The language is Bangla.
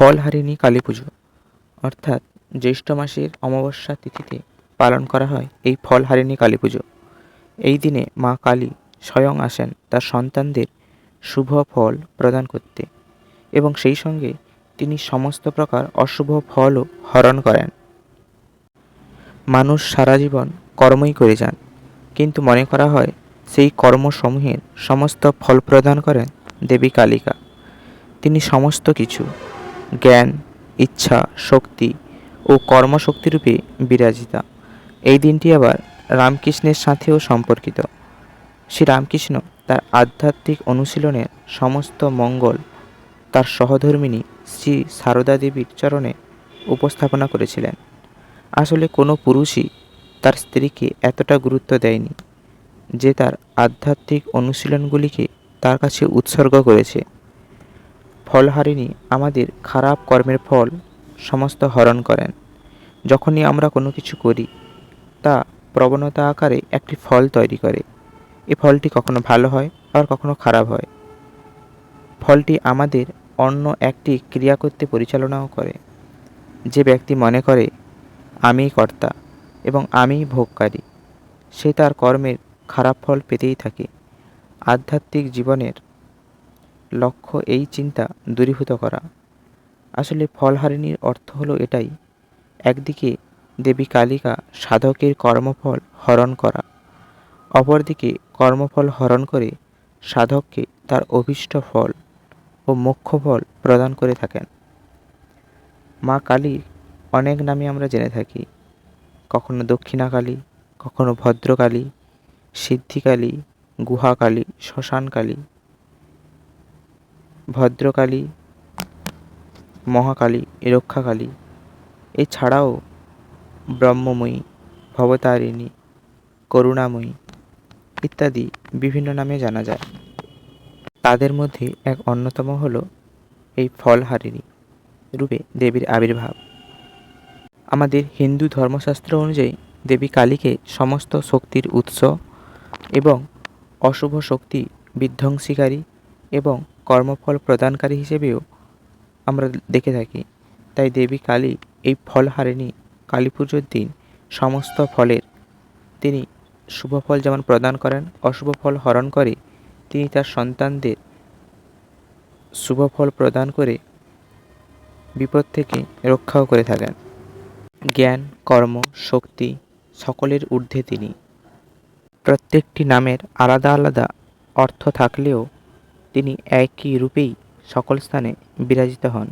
ফলহারিণী কালী পুজো। অর্থাৎ জ্যৈষ্ঠ মাসের অমাবস্যা তিথিতে পালন করা হয় এই ফলহারিণী কালী পুজো। এই দিনে মা কালী স্বয়ং আসেন তার সন্তানদের শুভ ফল প্রদান করতে এবং সেই সঙ্গে তিনি সমস্ত প্রকার অশুভ ফলও হরণ করেন। মানুষ সারা জীবন কর্মই করে যান, কিন্তু মনে করা হয় সেই কর্মসমূহের সমস্ত ফল প্রদান করেন দেবী কালিকা। তিনি সমস্ত কিছু জ্ঞান, ইচ্ছা, শক্তি ও কর্মশক্তিরূপে বিরাজিতা। এই দিনটি আবার রামকৃষ্ণের সাথেও সম্পর্কিত। শ্রী রামকৃষ্ণ তার আধ্যাত্মিক অনুশীলনের সমস্ত মঙ্গল তার সহধর্মিণী শ্রী সারদা দেবীর চরণে উপস্থাপনা করেছিলেন। আসলে কোনো পুরুষই তার স্ত্রীকে এতটা গুরুত্ব দেয়নি যে তার আধ্যাত্মিক অনুশীলনগুলিকে তার কাছে উৎসর্গ করেছে। ফলহারিণী আমাদের খারাপ কর্মের ফল সমস্ত হরণ করেন। যখনই আমরা কোনো কিছু করি, তা প্রবণতা আকারে একটি ফল তৈরি করে। এ ফলটি কখনো ভালো হয় আর কখনো খারাপ হয়। ফলটি আমাদের অন্য একটি ক্রিয়া করতে পরিচালনাও করে। যে ব্যক্তি মনে করে আমিই কর্তা এবং আমিই ভোগকারী সে তার কর্মের খারাপ ফল পেতেই থাকে। আধ্যাত্মিক জীবনের লক্ষ্য এই চিন্তা দূরীভূত করা। আসলে ফলহারিণীর অর্থ হলো এটাই, একদিকে দেবী কালিকা সাধকের কর্মফল হরণ করা, অপরদিকে কর্মফল হরণ করে সাধককে তার অভীষ্ট ফল ও মোক্ষ ফল প্রদান করে থাকেন। মা কালীর অনেক নামে আমরা জেনে থাকি, কখনো দক্ষিণাকালী কখনো ভদ্রকালী, সিদ্ধিকালী, গুহাকালী, শ্মশানকালী ভদ্রকালী, মহাকালী, রক্ষাকালী, এছাড়াও ব্রহ্মময়ী, ভবতারিণী, করুণাময়ী ইত্যাদি বিভিন্ন নামে জানা যায়। তাদের মধ্যে এক অন্যতম হল এই ফলহারিণী রূপে দেবীর আবির্ভাব। আমাদের হিন্দু ধর্মশাস্ত্র অনুযায়ী দেবী কালীকে সমস্ত শক্তির উৎস এবং অশুভ শক্তি বিধ্বংসীকারী এবং কর্মফল প্রদানকারী হিসেবেও আমরা দেখে থাকি। তাই দেবী কালী এই ফল হারেনি কালী পুজোর দিন সমস্ত ফলের তিনি শুভ ফল যেমন প্রদান করেন, অশুভ ফল হরণ করে, তিনি তার সন্তানদের শুভ ফল প্রদান করে বিপদ থেকে রক্ষাও করে থাকেন। জ্ঞান, কর্ম, শক্তি সকলের ঊর্ধ্বে তিনি। প্রত্যেকটি নামের আলাদা আলাদা অর্থ থাকলেও তিনি একই রূপেই সকল স্থানে বিরাজিত হন।